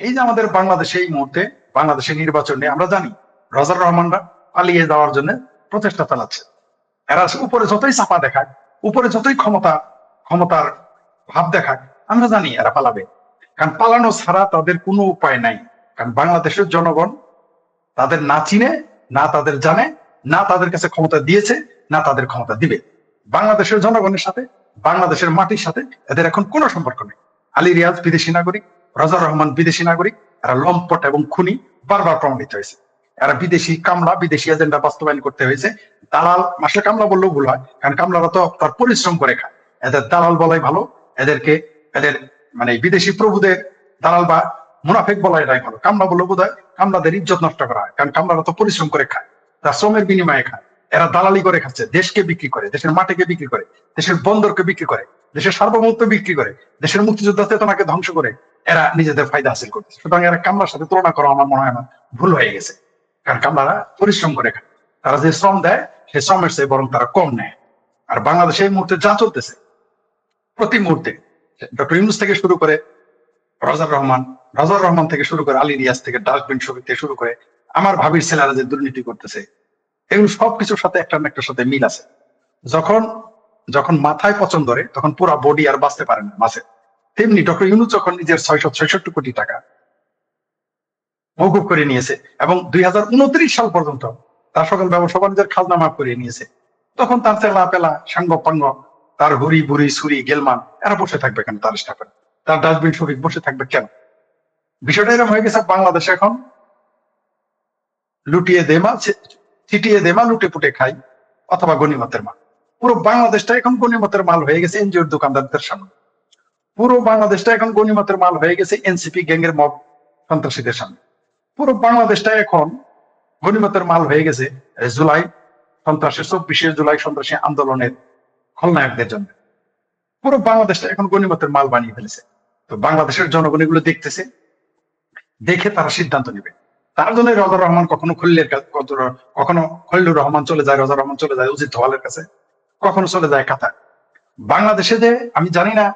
এই যে আমাদের বাংলাদেশে এই মুহূর্তে বাংলাদেশের নির্বাচনে আমরা জানি, রাজার রহমানরা পালিয়ে যাওয়ার জন্য প্রচেষ্টা চালাচ্ছে। এরা উপরে যতই চাপা দেখাক, উপরে যতই ক্ষমতা, ক্ষমতার ভাব দেখাক, আমরা জানি এরা পালাবে। কারণ পালানো ছাড়া তাদের কোনো উপায় নাই। কারণ বাংলাদেশের জনগণ তাদের না চিনে, না তাদের জানে, না তাদের কাছে ক্ষমতা দিয়েছে, না তাদের ক্ষমতা দিবে। বাংলাদেশের জনগণের সাথে, বাংলাদেশের মাটির সাথে এদের এখন কোনো সম্পর্ক নেই। আলী রিয়াজ বিদেশি নাগরিক রাজার রহমান বিদেশি নাগরিক, এরা লম্পট এবং খুনি, বারবার প্রমাণিত হয়েছে। এরা বিদেশি কামলা, বিদেশি এজেন্ডা বাস্তবায়ন করতে হয়েছে। দালাল মাসে কামলা বললেও ভুল হয়, কারণ কামলারা তো তার পরিশ্রম করে খায়। এদের দালাল বলাই ভালো, এদেরকে, এদের মানে বিদেশি প্রভুদের দালাল বা মুনাফেক বলাই এটাই ভালো। কামলা বললেও বোধ হয় কামলাদের ইজ্জত নষ্ট করা হয়, কারণ কামলারা তো পরিশ্রম করে খায়, তার শ্রমের বিনিময়ে খায়। এরা দালালি করে খাচ্ছে, দেশকে বিক্রি করে, দেশের মাটিকে বিক্রি করে, দেশের বন্দরকে বিক্রি করে, দেশের সার্বভৌমত্ব বিক্রি করে, দেশের মুক্তিযোদ্ধা চেতনাকে ধ্বংস করে এরা নিজেদের ফায়দা হাসিল করছে সুতরাং এরা কামলার সাথে তুলনা করা আমার মনে হয় না, ভুল হয়ে গেছে। কারণ কামলারা পরিশ্রম করে খায়। তারা যে শ্রম দেয় সেই শ্রমের চেয়ে বরং তারা কম নেয়। আর বাংলাদেশে এই মুহূর্তে যা চলতেছে, প্রতি মুহূর্তে, ডক্টর ইউনুস থেকে শুরু করে রাজার রহমান রাজার রহমান থেকে শুরু করে আলী রিয়াজ থেকে ডাস্টবিন শফিক থেকে শুরু করে আমার ভাবির ছেলেরা যে দুর্নীতি করতেছে, এগুলো সবকিছুর সাথে একটা না একটার সাথে মিল আছে। যখন যখন মাথায় পছন্দ ধরে, তখন পুরা বডি আর বাঁচতে পারে না মাসে তেমনি ডক্টর ইউনুস যখন নিজের ছয়শো ছয়ষট্টি কোটি টাকা মৌকুব করে নিয়েছে এবং দুই হাজার উনত্রিশ সাল পর্যন্ত তার সকল ব্যবসা বাণিজ্যের খাজনা মাফ করিয়ে নিয়েছে, তখন তার চেলা পেলা সাঙ্গ পাঙ্গ তার হুড়ি বুড়ি সুরি গেলমান, এরা বসে থাকবে কেন তার স্টাফের তার ডাস্টবিন শরিক বসে থাকবে কেন? বিষয়টা এরকম হয়ে গেছে, বাংলাদেশ এখন লুটিয়ে দেমা ছিটিয়ে দেমা লুটে পুটে খাই অথবা গণিমতের মাল। পুরো বাংলাদেশটা এখন গণিমতের মাল হয়ে গেছে, এনজিওর দোকানদারদের সামনে। পুরো বাংলাদেশটা এখন গণিমতের মাল হয়ে গেছে এনসিপি গ্যাংয়ের মব সন্ত্রাসীদের সামনে। পুরো বাংলাদেশটা এখন গণিমতের মাল হয়ে গেছে জুলাই সন্ত্রাসের চব্বিশে জুলাই সন্ত্রাসী আন্দোলনের খলনায়কদের জন্য। পুরো বাংলাদেশটা এখন গণিমতের মাল বানিয়ে ফেলেছে। তো বাংলাদেশের জনগণ এগুলো দেখতেছে, দেখে তারা সিদ্ধান্ত নেবে। তার জন্য রজার রহমান কখনো খলিলের কখনো খলিলুর রহমান চলে যায় রজার রহমান চলে যায় উজিত ধওয়ালের কাছে, কখনো চলে যায় কাতার। বাংলাদেশে যে, আমি জানি না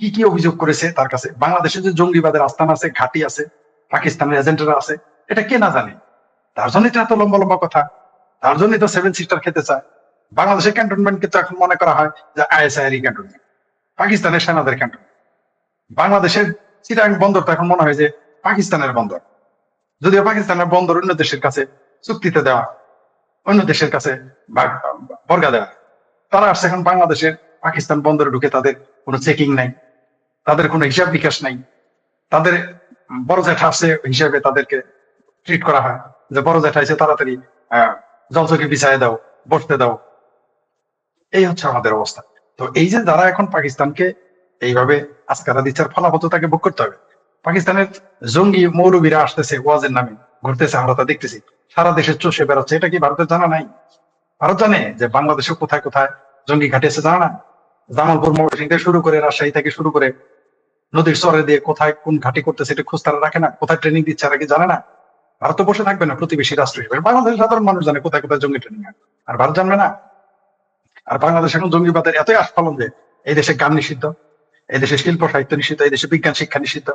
কি কি অভিযোগ করেছে তার কাছে? বাংলাদেশে যে জঙ্গিবাদের আস্থান আছে, ঘাটি আছে, পাকিস্তানের এজেন্টরা আছে, এটা কে না জানে? তার জন্যই তো এত লম্বা লম্বা কথা। তার জন্যই তো সেভেন সিস্টার খেতে চায়। বাংলাদেশের ক্যান্টনমেন্টকে তো এখন মনে করা হয় যে আইএসআই ক্যান্টনমেন্ট। পাকিস্তানের সেনাদের ক্যান্টনমেন্ট। বাংলাদেশের চিটাং বন্দর তো এখন মনে হয় যে পাকিস্তানের বন্দর। যদিও পাকিস্তানের বন্দর অন্য দেশের কাছে চুক্তিতে দেওয়া, অন্য দেশের কাছে বর্গা দেওয়া। তারা আসছে এখন বাংলাদেশের পাকিস্তান বন্দরে ঢুকে তাদের কোনো চেকিং নাই। তাদের কোনো হিসাব বিকাশ নাই। তাদের বড় জ্যাঠা আসছে হিসাবে তাদেরকে ট্রিট করা হয়। যে বড় জ্যাঠা এসে তাড়াতাড়ি জলচকি বিছায় দাও, বসতে দাও। এই হচ্ছে আমাদের অবস্থা। তো এই যে যারা এখন পাকিস্তানকে এইভাবে আজকারা দিচ্ছার ফলাফল তাকে ভোগ করতে হবে। পাকিস্তানের জঙ্গি মৌলবীরা আসতেছে, ওয়াজের নামে ঘুরতেছে আমরা তা দেখতেছি। সারা দেশে চষে বেড়াচ্ছে, এটা কি ভারতের জানা নাই? ভারত জানে যে বাংলাদেশে কোথায় কোথায় জঙ্গি ঘাটিয়েছে জানা না জামালপুর ময়মনসিং থেকে শুরু করে, রাজশাহী থেকে শুরু করে নদীর চরে দিয়ে কোথায় কোন ঘাটি করতেছে এটা খোঁজ তারা রাখে না, কোথায় ট্রেনিং দিচ্ছে আর কি জানে না? ভারত বসে থাকবে না, প্রতিবেশী রাষ্ট্র হিসেবে। বাংলাদেশের সাধারণ মানুষ জানে কোথায় কোথায় জঙ্গি ট্রেনিং আর ভারত জানবে না। আর বাংলাদেশ এখন জঙ্গিবাদের এতই আস্ফলন যে এই দেশে গান নিষিদ্ধ, এই দেশে শিল্প সাহিত্য নিষিদ্ধ, এই দেশে বিজ্ঞান শিক্ষা নিষিদ্ধ,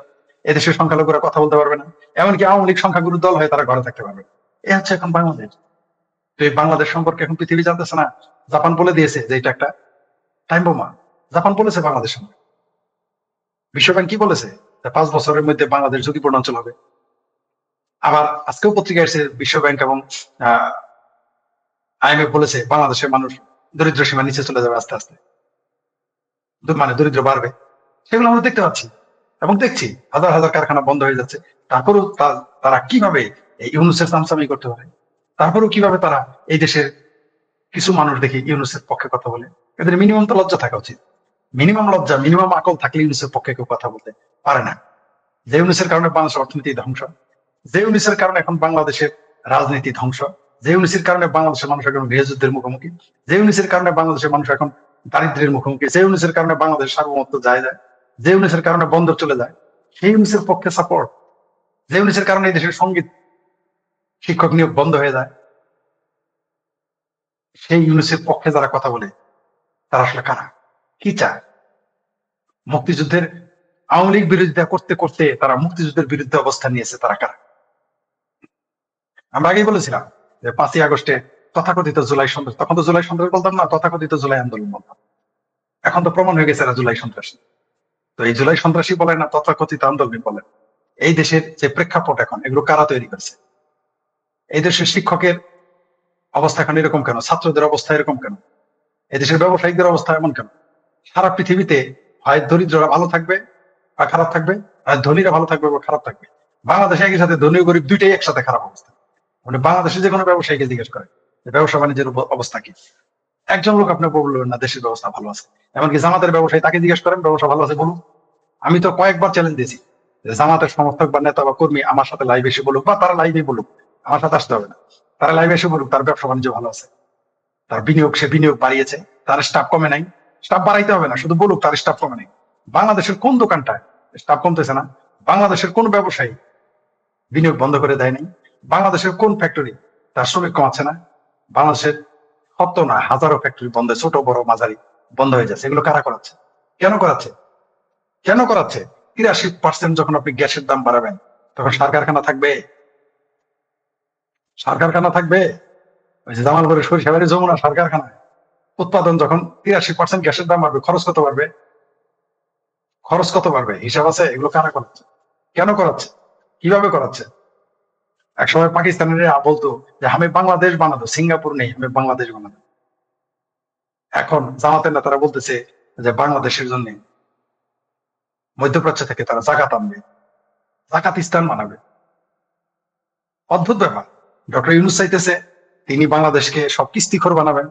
এই দেশের সংখ্যালঘুরা কথা বলতে পারবে না। এমনকি আওয়ামী লীগ সংখ্যাগুরু দল হয়ে তারা ঘরে থাকতে পারবে। এ হচ্ছে এখন বাংলাদেশ। তো এই বাংলাদেশ সম্পর্কে এখন পৃথিবী জানতেছে না। জাপান বলে দিয়েছে যে এটা একটা টাইম বোমা জাপান বলেছে বাংলাদেশ সম্পর্কে। বিশ্বব্যাংক কি বলেছে? পাঁচ বছরের মধ্যে বাংলাদেশ ঝুঁকিপূর্ণ অঞ্চল হবে। আবার আজকেও পত্রিকা এসেছে, বিশ্বব্যাংক এবং আইএমএফ বলেছে, বাংলাদেশের মানুষ দরিদ্র সীমা নিচে চলে যাবে আস্তে আস্তে। মানে দরিদ্র বাড়বে। সেগুলো আমরা দেখতে পাচ্ছি। এবং দেখছি, হাজার হাজার কারখানা বন্ধ হয়ে যাচ্ছে। তারপরেও তারা কীভাবে এই ইউনুসের সামসামি করতে পারে? তারপরেও কীভাবে তারা এই দেশের কিছু মানুষ দেখে ইউনুসের পক্ষে কথা বলে? এদের মিনিমাম তো লজ্জা থাকা উচিত। মিনিমাম লজ্জা মিনিমাম আকল থাকলে ইউনুসের পক্ষে কেউ কথা বলতে পারে না। যে ইউনুসের কারণে বাংলাদেশের অর্থনীতি ধ্বংস, যে ইউনুসের কারণে এখন বাংলাদেশের রাজনীতি ধ্বংস, যে ইউনিসের কারণে বাংলাদেশের মানুষ এখন গৃহযুদ্ধের মুখোমুখি, যে ইউনিসের কারণে বাংলাদেশের মানুষ এখন দারিদ্রের মুখোমুখি, যে ইউনিসের কারণে বাংলাদেশ সার্বভৌমত্ব যায় যায়, যে ইউনিসের কারণে বন্দর চলে যায়, সেই ইউনিসের পক্ষে সাপোর্ট যে ইউনিসের কারণে এই দেশের সংগীত শিক্ষক নিয়োগ বন্ধ হয়ে যায়, সেই ইউনিসের পক্ষে যারা কথা বলে, তারা আসলে কারা? কি চায়? মুক্তিযুদ্ধের আওয়ামী লীগ বিরোধিতা করতে করতে তারা মুক্তিযুদ্ধের বিরুদ্ধে অবস্থান নিয়েছে তারা কারা? আমরা আগেই বলেছিলাম যে পাঁচই আগস্টে তথাকথিত জুলাই সন্ত্রাস, তখন তো জুলাই সন্ত্রাস বলতাম না, তথাকথিত জুলাই আন্দোলন বলতাম। এখন তো প্রমাণ হয়ে গেছে এরা জুলাই সন্ত্রাসী। তো এই জুলাই সন্ত্রাসী বলেন না, তথাকথিত আন্দোলন বলেন এই দেশের যে প্রেক্ষাপট এখন, এগুলো কারা তৈরি করেছে? এই দেশের শিক্ষকের অবস্থা এখন এরকম কেন? ছাত্রদের অবস্থা এরকম কেন? এই দেশের ব্যবসায়িকদের অবস্থা এমন কেন? সারা পৃথিবীতে হয় দরিদ্ররা ভালো থাকবে বা খারাপ থাকবে, আর ধনীরা ভালো থাকবে বা খারাপ থাকবে। বাংলাদেশে একই সাথে ধনী গরিব দুইটাই একসাথে খারাপ অবস্থা। মানে বাংলাদেশে যে কোনো ব্যবসায়ীকে জিজ্ঞেস করে ব্যবসা বাণিজ্যের অবস্থা কি? একজন লোক আপনার বললেন না, দেশের ব্যবস্থা ভালো আছে। এমনকি জামাতের ব্যবসায়ী তাকে জিজ্ঞেস করেন, ব্যবসা ভালো আছে? বলুন। আমি তো কয়েকবার চ্যালেঞ্জ দিয়েছি জামাতের সমর্থক বা নেতা বা কর্মী আমার সাথে লাইভ এসে বলুক বা তারা লাইভে বলুক, আমার সাথে আসতে হবে না। তারা লাইভে এসে বলুক, তার ব্যবসা বাণিজ্য ভালো আছে। তার বিনিয়োগ, সে বিনিয়োগ বাড়িয়েছে, তার স্টাফ কমে নাই। স্টাফ বাড়াইতে হবে না, শুধু বলুক তার স্টাফ কমে নাই। বাংলাদেশের কোন দোকানটায় স্টাফ কমতেছে না? বাংলাদেশের কোন ব্যবসায়ী বিনিয়োগ বন্ধ করে দেয় নাই? বাংলাদেশের কোন ফ্যাক্টরি তার শ্রমিক কমাচ্ছে না? বাংলাদেশের শত না হাজারো ফ্যাক্টরি বন্ধ, ছোট, বড়, মাঝারি বন্ধ হয়ে যাচ্ছে। এগুলো কারা করাচ্ছে? কেন করাচ্ছে? কেন করাচ্ছে? তিরাশি পার্সেন্ট যখন আপনি গ্যাসের দাম বাড়াবেন, তখন সার কারখানা থাকবে। সার কারখানা থাকবে। ওই যে জামালপুরের সরিষা বাড়ি যমুনা সার কারখানায়। উৎপাদন যখন তিরাশি পার্সেন্ট গ্যাসের দাম বাড়বে, খরচ কত বাড়বে? খরচ কত বাড়বে? হিসাব আছে? এগুলো কারা করাচ্ছে? কেন করাচ্ছে? কীভাবে করাচ্ছে? একসময় পাকিস্তানের বলতো যে, আমি বাংলাদেশ বানাবো। সিঙ্গাপুর নেই, আমি বাংলাদেশ বানাবো। এখন জামাতের নেতারা বলতেছে যে, বাংলাদেশের জন্য মধ্যপ্রাচ্য থেকে তারা জাকাত আনবে। জাকাতিস্তান বানাবে। অদ্ভুত ব্যাপার। ডক্টর ইউনুস চাইতেছে, তিনি বাংলাদেশকে সব কিস্তিখোর বানাবেন।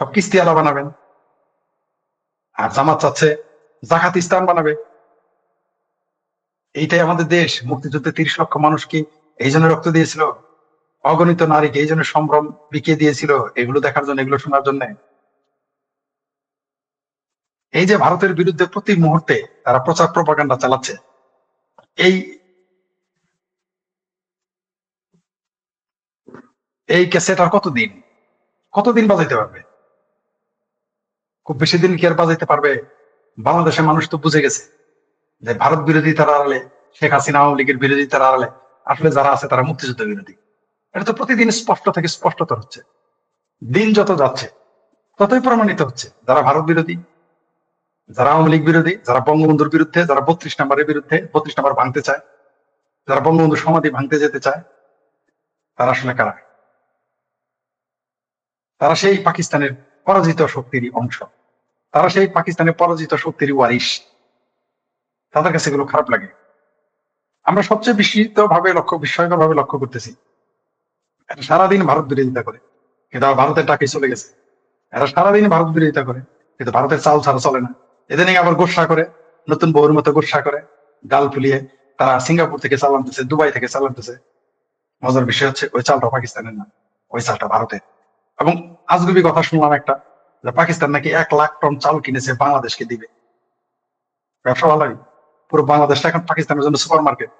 সব কিস্তি আলা বানাবেন। আর জামাত চাচ্ছে জাকাতিস্তান বানাবে। এইটাই আমাদের দেশ। মুক্তিযুদ্ধে তিরিশ লক্ষ মানুষ কি এই জন্য রক্ত দিয়েছিল? অগণিত নারীকে এই জন্য সম্ভ্রম বিকিয়ে দিয়েছিল? এগুলো দেখার জন্য, এগুলো শোনার জন্য। এই যে ভারতের বিরুদ্ধে প্রতি মুহূর্তে তারা প্রচার প্রপাগান্ডা চালাচ্ছে, এই এই ক্যাসেট কতদিন? কতদিন বাজাইতে পারবে? খুব বেশি দিন কি আর বাজাইতে পারবে? বাংলাদেশের মানুষ তো বুঝে গেছে যে ভারত বিরোধী তারা আড়ালে, শেখ হাসিনা আওয়ামী লীগের বিরোধী তারা আড়ালে, আসলে যারা আছে তারা মুক্তিযুদ্ধ বিরোধী। এটা তো প্রতিদিন স্পষ্ট থেকে স্পষ্টতর হচ্ছে। দিন যত যাচ্ছে, ততই প্রমাণিত হচ্ছে যারা ভারত বিরোধী, যারা আওয়ামী লীগ বিরোধী, যারা বঙ্গবন্ধুর বিরুদ্ধে, যারা বত্রিশ নম্বরের বিরুদ্ধে, বত্রিশ নম্বর ভাঙতে চায়, যারা বঙ্গবন্ধুর সমাধি ভাঙতে যেতে চায়, তারা আসলে কারা? তারা সেই পাকিস্তানের পরাজিত শক্তিরই অংশ। তারা সেই পাকিস্তানের পরাজিত শক্তিরই ওয়ারিশ। তাদের কাছে এগুলো খারাপ লাগে। আমরা সবচেয়ে বিস্মিত ভাবে লক্ষ্য বিস্ময়কর ভাবে লক্ষ্য করতেছি। এরা সারাদিন ভারত বিরোধিতা করে। কিন্তু ভারতের টাকাই চলে গেছে। এরা সারাদিন ভারত বিরোধিতা করে। কিন্তু ভারতের চাল ছাড়া চলে না। এদের নিয়ে আবার গোসা করে, নতুন বউর মতো গোসা করে ডাল ফুলিয়ে তারা সিঙ্গাপুর থেকে চাল আনতেছে, দুবাই থেকে চাল আনতেছে। মজার বিষয় হচ্ছে, ওই চালটা পাকিস্তানের না, ওই চালটা ভারতের। এবং আজগুবি কথা শুনলাম একটা পাকিস্তান নাকি এক লাখ টন চাল কিনেছে, বাংলাদেশকে দিবে। ব্যবসা পুরো বাংলাদেশটা এখন পাকিস্তানের জন্য সুপার মার্কেট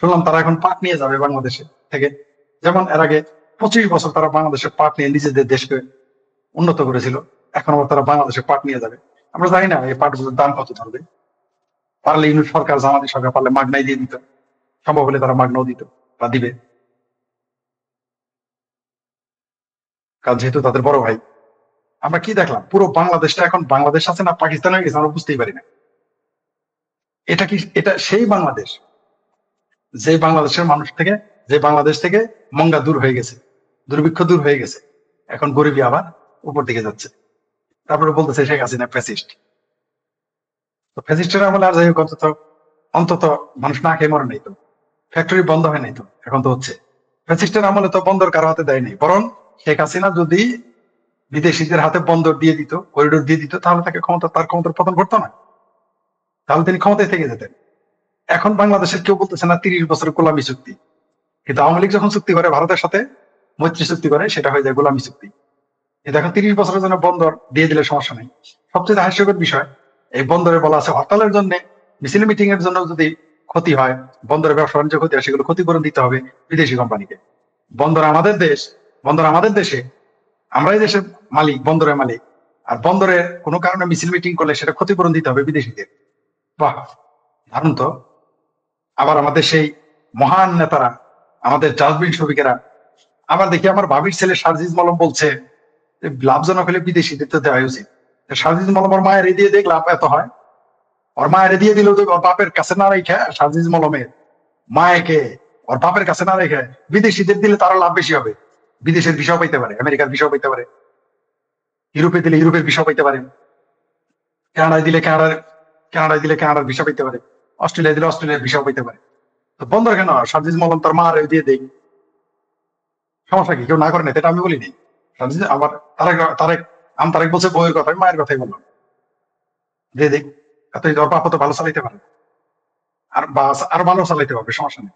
শুনলাম তারা এখন পাট নিয়ে যাবে বাংলাদেশে থেকে। যেমন এর আগে পঁচিশ বছর তারা বাংলাদেশের পাট নিয়ে নিজেদের দেশকে উন্নত করেছিল। এখন আবার তারা বাংলাদেশে পাট নিয়ে যাবে। আমরা জানি না এই পাটগুলোর দাম কত ধরবে। পারলে ইউনিট সরকার জামাতি সরকার পারলে মাগনাই দিয়ে দিত। সম্ভব হলে তারা মাগনাও দিত, বা দিবে। কারণ যেহেতু তাদের বড় ভাই আমরা কি দেখলাম? পুরো বাংলাদেশটা এখন বাংলাদেশ আছে না পাকিস্তান হয়ে গেছে আমরা বুঝতেই পারি না। এটা কি, এটা সেই বাংলাদেশ যে বাংলাদেশের মানুষ থেকে, যে বাংলাদেশ থেকে মঙ্গা দূর হয়ে গেছে, দুর্ভিক্ষ দূর হয়ে গেছে, এখন গরিবী আবার উপর দিকে যাচ্ছে। তারপরে বলতেছে শেখ হাসিনা ফ্যাসিস্ট তো ফ্যাসিস্টের আমলে আর যাই হোক, অন্তত অন্তত মানুষ না খেয়ে মরে নাই তো। ফ্যাক্টরি বন্ধ হয় নাই তো, এখন তো হচ্ছে। ফ্যাসিস্টের আমলে তো বন্দর কারও হাতে দেয় নাই। বরং শেখ হাসিনা যদি বিদেশিদের হাতে বন্দর দিয়ে দিত করিডোর দিয়ে দিত, তাহলে তাকে ক্ষমতা, তার ক্ষমতার পতন ঘটতো না। তাহলে তিনি ক্ষমতায় থেকে যেতেন। এখন বাংলাদেশের কেউ বলতেছে না, তিরিশ বছরের গোলামী চুক্তি। কিন্তু আওয়ামী লীগ যখন চুক্তি করে, ভারতের সাথে মৈত্রী চুক্তি করে, সেটা হয়ে যায় গোলামী চুক্তি। এখন তিরিশ বছরের জন্য বন্দর দিয়ে দিলে সমস্যা নেই। সবচেয়ে হাস্যকর বিষয়, এই বন্দরে বলা আছে হরতালের জন্য, মিছিল মিটিং এর জন্য যদি ক্ষতি হয় বন্দরের ব্যবসা বাণিজ্য ক্ষতি হয়, সেগুলো ক্ষতিপূরণ দিতে হবে বিদেশি কোম্পানিকে। বন্দর আমাদের দেশ, বন্দর আমাদের দেশে, আমরাই দেশের মালিক, বন্দরের মালিক। আর বন্দরের কোনো কারণে মিছিল মিটিং করলে সেটা ক্ষতিপূরণ দিতে হবে বিদেশিদের। বাহ ধারণ তো। আবার আমাদের সেই মহান নেতারা, আমাদের ডাস্টবিন শ্রমিকেরা আবার দেখি আমার ভাবির ছেলে সার্জিজ মলম বলছে লাভজনক হলে বিদেশিদের তো দেওয়া উচিত। সার্জিজ মলম ওর মায়ের দিয়ে দেখ লাভ এত হয়। ওর মায়ের দিয়ে দিল তো ওর বাপের কাছে না রেখে সার্জিজ মলমের মায়েকে ওর বাপের কাছে না রেখে বিদেশিদের দিলে তারা লাভ বেশি হবে। বিদেশের বিষয় পাইতে পারে, আমেরিকার বিষয় পাইতে পারে। ইউরোপে দিলে ইউরোপের বিষয় পাইতে পারে কানাডায় দিলে কানাডার, কানাডায় দিলে কানাডার ভিসা পাইতে পারে অস্ট্রেলিয়া দিলে অস্ট্রেলিয়ার ভিসা পাইতে পারে তো বন্ধ কেন সার্জিজ মলম তার মার দিয়ে দেই। সমস্যা কি, কেউ না করে না, এটা আমি বলিনি সার্জিজ আমার তারেক তারেক, আম তারেক বলছে বইয়ের কথা, আমি মায়ের কথাই বললাম। দিয়ে দেখ এত বাপ তো ভালো চালাইতে পারে আর বাস, আরও ভালো চালাইতে পারবে সমস্যা নেই।